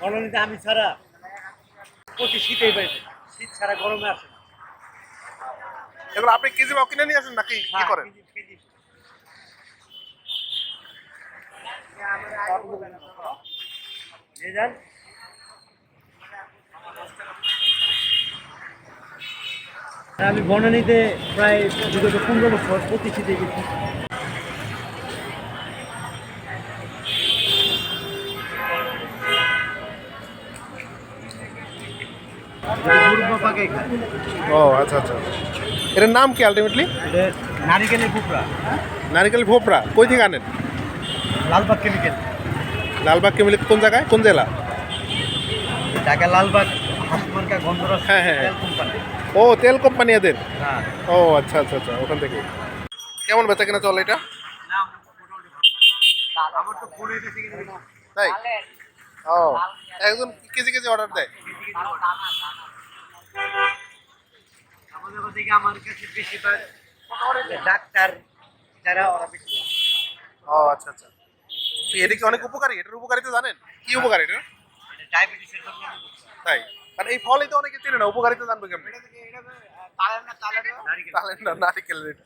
বননীতে আমি ছাড়া প্রতি শীতেই পাইবে শীত ছাড়া গরমে আসে এগুলো আপনি কেজি ভাও কিনে নিয়ে আসেন নাকি? কি হ্যাঁ, করেন। নিয়ে যান। আমি বনানীতে প্রায় বিগত পনেরো বছর প্রতি শীতে গেছি। ও আচ্ছা আচ্ছা। এটার নাম কি আলটিমেটলি নারিকেলের কুকরা নারিকেল ভোপরা কই থেকে আনেন? লালবাগ কেমিক্যাল লালবাগ কেমিলি কোন জায়গায়? কোন জেলা? ঢাকা লালবাগ হ্যাঁ, হ্যাঁ, হ্যাঁ। ও তেল কোম্পানি এদের? হ্যাঁ। ও আচ্ছা আচ্ছা আচ্ছা ওখান থেকে। কেমন বেচা কেনা চলে এটা? তাই? ও একজন কেজি কেজি অর্ডার দেয়। আমাদের ওদিকে আমার কাছে বেশিরভাগ ডাক্তার যারা ওরা বেশি ও আচ্ছা আচ্ছা। তো এটা কি অনেক উপকারী? এটার উপকারিতা জানেন? কি উপকার এটা? এটা ডায়াবেটিসের জন্য তাই? কারণ এই ফলই তো অনেকে চেনে না উপকারিতা জানবে কেমন? নারিকেল। তাহলে না নারিকেল এটা।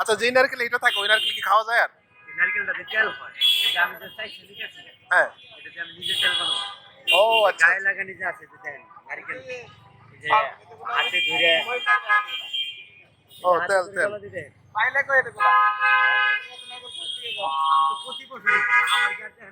আচ্ছা যেই নারকেল এটা থাকে ওই নারকেল কি খাওয়া যায় আর? তেল হয়। এটা আমি যে চাইছি লিখেছি হ্যাঁ। এটাতে আমি নিজে তেল বানাবো। ও আচ্ছা। গায়ে লাগানি যে আছে যে তেল নারকেল। যে হাতে ধরে। ও তেল তেল। আমি তো প্রতি বছর আমার কাছে না